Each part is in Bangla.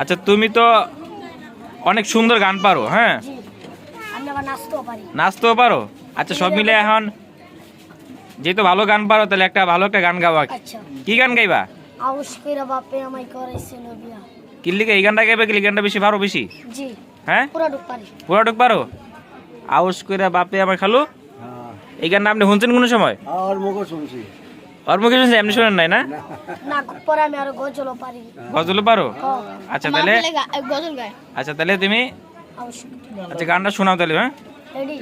আচ্ছা তুমি তো অনেক সুন্দর গান পারো হ্যাঁ? জি আমি আবার নাচতেও পারো। আচ্ছা সব মিলে এখন যেহেতু ভালো গান পারো তাহলে একটা ভালো একটা গান গাওয়া। আচ্ছা। কি গান গাইবা? কিল্লিকে এই গানটা গাইবে কি গানটা বেশি পারো বেশি? হ্যাঁ? পুরা আউস করে বাপে আমার খালু? এই গানটা আপনি শুনছেন কোনো সময়? আর মুখ শুনছি। ওর মুখে শুনছেন এমনি শোনেন নাই না? না পরে আমি আরও গজলও পারি। পারো? আচ্ছা তাহলে গজল গায়। আচ্ছা তাহলে তুমি আচ্ছা গানটা শোনাও তাহলে হ্যাঁ? রেডি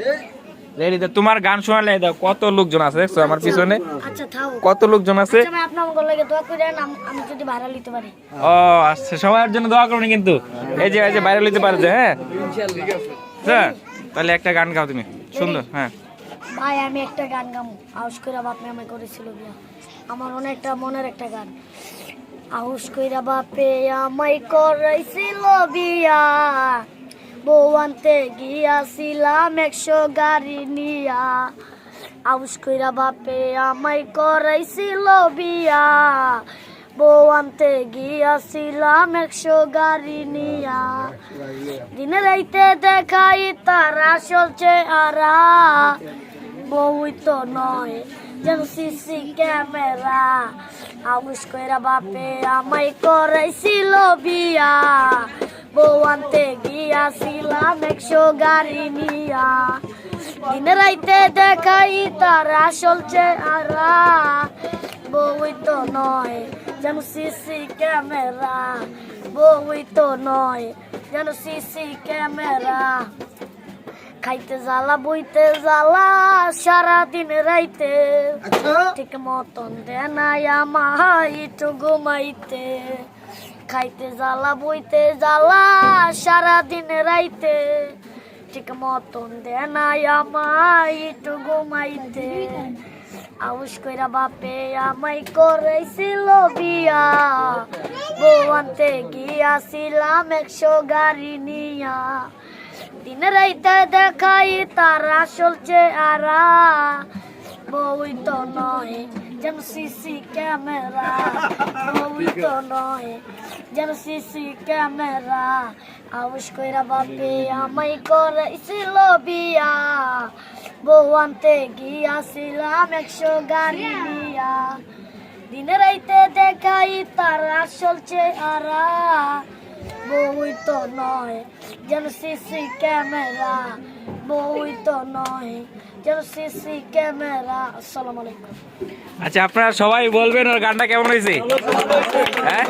রেডি তো তোমার গান শোনালে দেখো কত লোকজন আছে দেখছ আমার পিছনে? আচ্ছা কত লোকজন আছে? আচ্ছা আমি আপনার আমাকে লাগে দোয়া করে আমি যদি ভাইরাল হইতে পারি। ও আচ্ছা সবার জন্য দোয়া করবেন কিন্তু। এই যে এই যে বাইরে লইতে পারছে হ্যাঁ? হ্যাঁ তাহলে একটা গান গাও তুমি সুন্দর হ্যাঁ। ভাই, আমি একটা গান গামু। আউস কইরা বাপে আমায় করেছিল বিয়া। আমার অনেকটা মনের একটা গান। আউস কইরা বাপে আমায় করাইছিল বিয়া। বউ আনতে গিয়াছিলাম একশো গাড়ি নিয়া। আউস কইরা বাপে আমায় করাইছিল বিয়া। বউ আনতে গিয়াছিলাম একশো গাড়ি নিয়া। দিনে রাইতে দেখাই তার আসল চেহারা। বউই নয়। যেন সিসি ক্যামেরা আউস কইরা বাপে আমায় করাইছিল বিয়া। বউ আনতে গিয়াছিলাম একশো গাড়ি নিয়া। দিনে রাইতে দেখাই তার আসল চেহারা। বউই তো নয়, যেন সিসি ক্যামেরা। বউই তো নয়, যেন সিসি ক্যামেরা। খাইতে জ্বালা বইতে জ্বালা সারাদিন রাইতে। ঠিক মতন দেনাই আমায় একটু ঘুমাইতে। খাইতে জ্বালা বইতে জ্বালা সারাদিন রাইতে। ঠিক মতন দেনাই আমায় একটু ঘুমাইতে। আউস কইরা বাপে আমায় করেছিল বিয়া। বউ আনতে গিয়াছিলাম একশো গাড়ি নিয়া। দিন রাইতে দেখাই তার আসল চেহারা বউই তো নয় যেন সিসি ক্যামেরা। বউই তো নয় যেন সিসি ক্যামেরা। আউস কইরা বাপে আমায় করেছিল বিয়া। বউ আনতে গিয়াছিলাম একশো গাড়ি নিয়া। দিনে রাইতে দেখাই তার আসল চেহারা বউই তো নয় যেন সিসি ক্যামেরা বউই তো নয় যেন সিসি ক্যামেরা। আসসালামু আলাইকুম। আচ্ছা আপনারা সবাই বলবেন ওর গানটা কেমন হয়েছে? হ্যাঁ?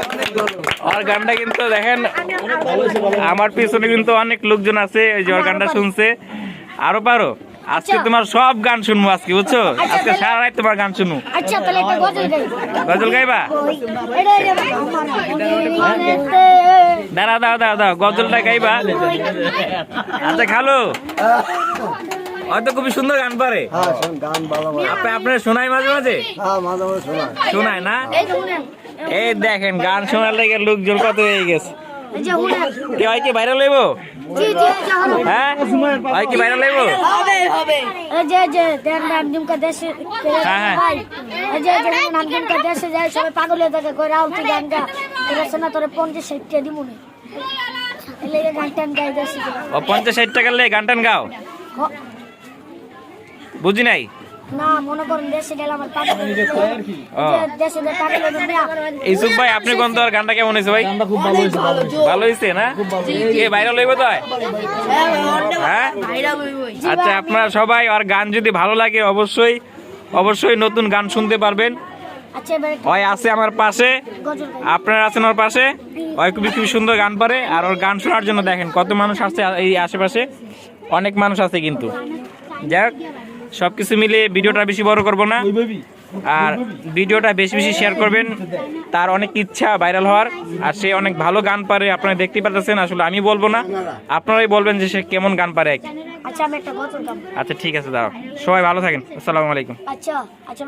ওর গানটা কিন্তু দেখেন আমার পিছনে কিন্তু অনেক লোকজন আছে ওই যে ওর গানটা শুনছে। আরও পারো। আজকে তোমার সব গান শুনব আজকে বুঝছ? আজকে সারা রাত তোমার গান শুনব। আচ্ছা তাহলে একটা গজল গাই। গজল গাইবা? দাঁড়া দাও দাও দাও গজলটা গাইবা? আচ্ছা খালো। হয়তো খুবই সুন্দর গান পারে। হ্যাঁ আপনি আপনার শোনাই মাঝে মাঝে? হ্যাঁ মাঝে মাঝে শোনা শোনায় না? এই দেখেন গান শোনার লেগে লোকজন কত হয়ে গেছে। কে হয় কি ভাইরাল হইব জি জি এই যে হ্যাঁ? কি ভাইরাল হইব এই যে এই যে দেন নাম দিমকা দেশে হ্যাঁ, হ্যাঁ। ভাই এই যে যে নাম দিমকা দেশে যায় সবাই পাগল হয়ে থাকে কই রাউতি গান গা। তোর শোনা তোরে পঞ্চাশ ষাট টাকা দিব না। এলে গান টান গাই দেশে। ও পঞ্চাশ ষাট টাকার লেগে গান টান গাও? বুঝি নাই? আমার। ইসুফ ভাই আপনি কোন তোর গানটা কেমন হয়েছে ভাই? ভালো হয়েছে না? কে ভাইরাল হইব তো হ্যাঁ? আচ্ছা আপনারা সবাই আর গান যদি ভালো লাগে অবশ্যই অবশ্যই নতুন গান শুনতে পারবেন। আচ্ছা ওই আছে আমার পাশে। আপনারা আছেন ওর পাশে? ওই খুবই খুবই সুন্দর গান পারে। আর ওর গান শোনার জন্য দেখেন কত মানুষ আছে এই আশেপাশে? অনেক মানুষ আছে কিন্তু। যাক সব কিছু মিলে ভিডিওটা বেশি বড় করব না। আর ভিডিওটা বেশি বেশি শেয়ার করবেন। তার অনেক ইচ্ছা ভাইরাল হওয়ার আর সে অনেক ভালো গান পারে আপনারা দেখতে পাচ্ছেন আসলে আমি বলব না। আপনারাই বলবেন যে সে কেমন গান পারে আচ্ছা আচ্ছা ঠিক আছে দাও সবাই ভালো থাকেন। আসসালামু আলাইকুম। আচ্ছা আচ্ছা